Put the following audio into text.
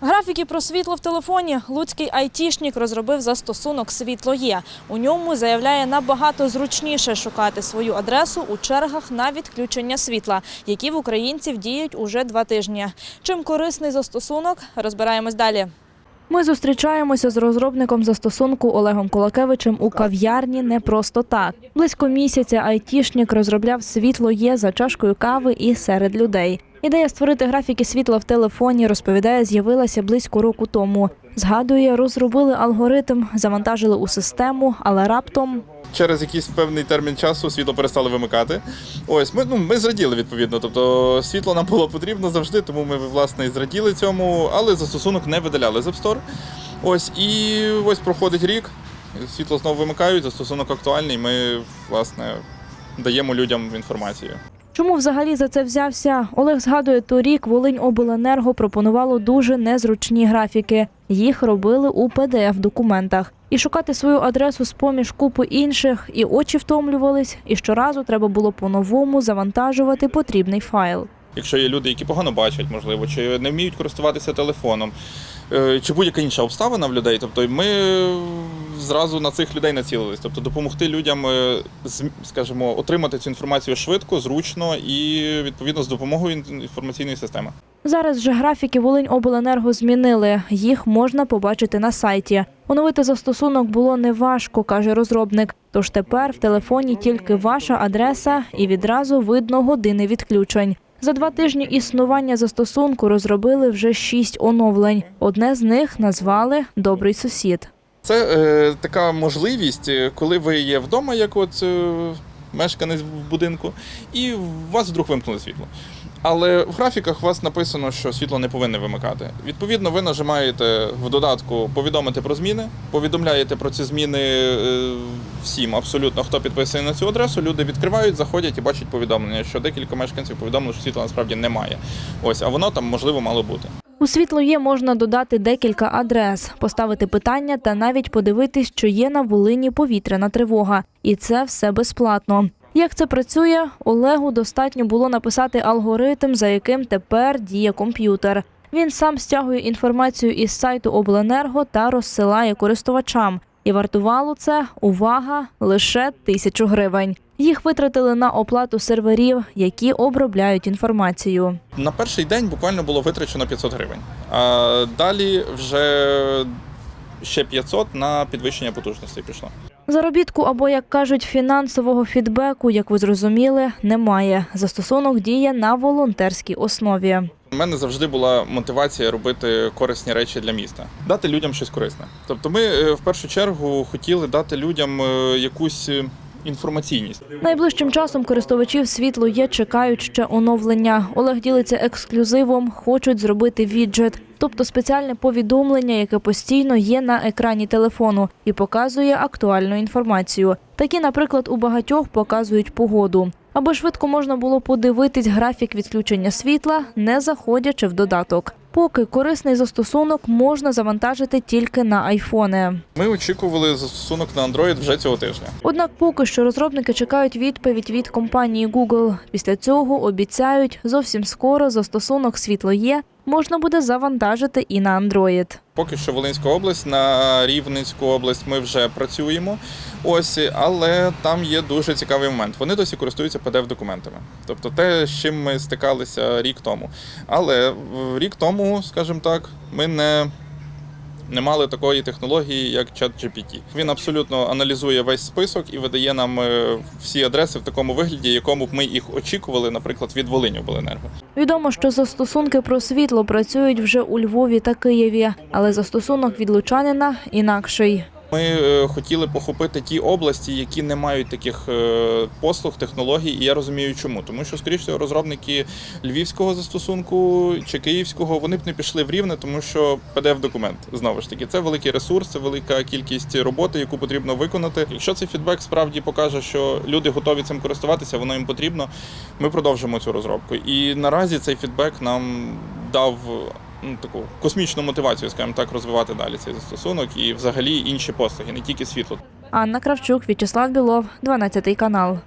Графіки про світло в телефоні луцький айтішник розробив застосунок Світло є. У ньому заявляє набагато зручніше шукати свою адресу у чергах на відключення світла, які в українців діють уже два тижні. Чим корисний застосунок, розбираємось далі. Ми зустрічаємося з розробником застосунку Олегом Кулакевичем у кав'ярні не просто так. Близько місяця айтішник розробляв світло є за чашкою кави і серед людей. Ідея створити графіки світла в телефоні, розповідає, з'явилася близько року тому. Згадує, розробили алгоритм, завантажили у систему, але раптом Через якийсь певний термін часу світло перестали вимикати. Ось ми ну ми зраділи відповідно. Тобто світло нам було потрібно завжди, тому ми власне і зраділи цьому, але застосунок не видаляли з App Store. Ось і ось проходить рік. Світло знову вимикають, застосунок актуальний. Ми власне даємо людям інформацію. Чому взагалі за це взявся? Олег згадує, торік Волиньобленерго пропонувало дуже незручні графіки. Їх робили у pdf документах. І шукати свою адресу з поміж купи інших, і очі втомлювались, і щоразу треба було по-новому завантажувати потрібний файл. Якщо є люди, які погано бачать, можливо, чи не вміють користуватися телефоном, е, чи будь-яка інша обставина в людей, тобто ми зразу на цих людей націлились. Тобто допомогти людям, е, скажімо, отримати цю інформацію швидко, зручно і відповідно з допомогою інформаційної системи. Зараз же графіки Волиньобленерго змінили. Їх можна побачити на сайті. Оновити застосунок було неважко, каже розробник. Тож тепер в телефоні тільки ваша адреса і відразу видно години відключень. За два тижні існування застосунку розробили вже шість оновлень. Одне з них назвали Добрий сусід. Це е, така можливість, е, коли ви є вдома, як от е, мешканець в будинку, і у вас вдруг вимкнули світло. Але в графіках у вас написано, що світло не повинне вимикати. Відповідно, ви нажимаєте в додатку повідомити про зміни, повідомляєте про ці зміни е, всім, абсолютно хто підписаний на цю адресу. Люди відкривають, заходять і бачать повідомлення, що декілька мешканців повідомили, що світла насправді немає. Ось, а воно там можливо мало бути. У світло є можна додати декілька адрес, поставити питання та навіть подивитись, чи є на Волині повітряна тривога. І це все безплатно. Як це працює? Олегу достатньо було написати алгоритм, за яким тепер діє комп'ютер. Він сам стягує інформацію із сайту обленерго та розсилає користувачам. І вартувало це увага лише тисячу гривень. Їх витратили на оплату серверів, які обробляють інформацію. На перший день буквально було витрачено 500 гривень. А далі вже ще 500 на підвищення потужності пішло. Заробітку або, як кажуть, фінансового фідбеку, як ви зрозуміли, немає. Застосунок діє на волонтерській основі. У мене завжди була мотивація робити корисні речі для міста, дати людям щось корисне. Тобто, ми е, в першу чергу хотіли дати людям е, якусь е, інформаційність. Найближчим часом користувачів світло є, чекають ще оновлення. Олег ділиться ексклюзивом, хочуть зробити віджет, тобто спеціальне повідомлення, яке постійно є на екрані телефону і показує актуальну інформацію. Такі, наприклад, у багатьох показують погоду. Аби швидко можна було подивитись графік відключення світла, не заходячи в додаток. Поки корисний застосунок можна завантажити тільки на айфони. Ми очікували застосунок на Android вже цього тижня. Однак поки що розробники чекають відповідь від компанії Google. Після цього обіцяють, зовсім скоро застосунок світло є можна буде завантажити і на Android. Поки що Волинська область на Рівненську область ми вже працюємо. Ось, але там є дуже цікавий момент. Вони досі користуються pdf документами тобто те, з чим ми стикалися рік тому. Але рік тому, скажімо так, ми не. Не мали такої технології, як ChatGPT. Він абсолютно аналізує весь список і видає нам е, всі адреси в такому вигляді, якому б ми їх очікували, наприклад, від Волині обленерго. Відомо, що застосунки про світло працюють вже у Львові та Києві, але застосунок від Лучанина інакший. Ми е, хотіли похопити ті області, які не мають таких е, послуг, технологій, і я розумію, чому. Тому що, скоріше, розробники львівського застосунку чи київського вони б не пішли в рівне, тому що pdf документ знову ж таки це великий ресурс, це велика кількість роботи, яку потрібно виконати. Якщо цей фідбек справді покаже, що люди готові цим користуватися, воно їм потрібно. Ми продовжимо цю розробку. І наразі цей фідбек нам дав ну, таку космічну мотивацію, скажімо так, розвивати далі цей застосунок і взагалі інші послуги, не тільки світло. Анна Кравчук, В'ячеслав Білов, 12 канал.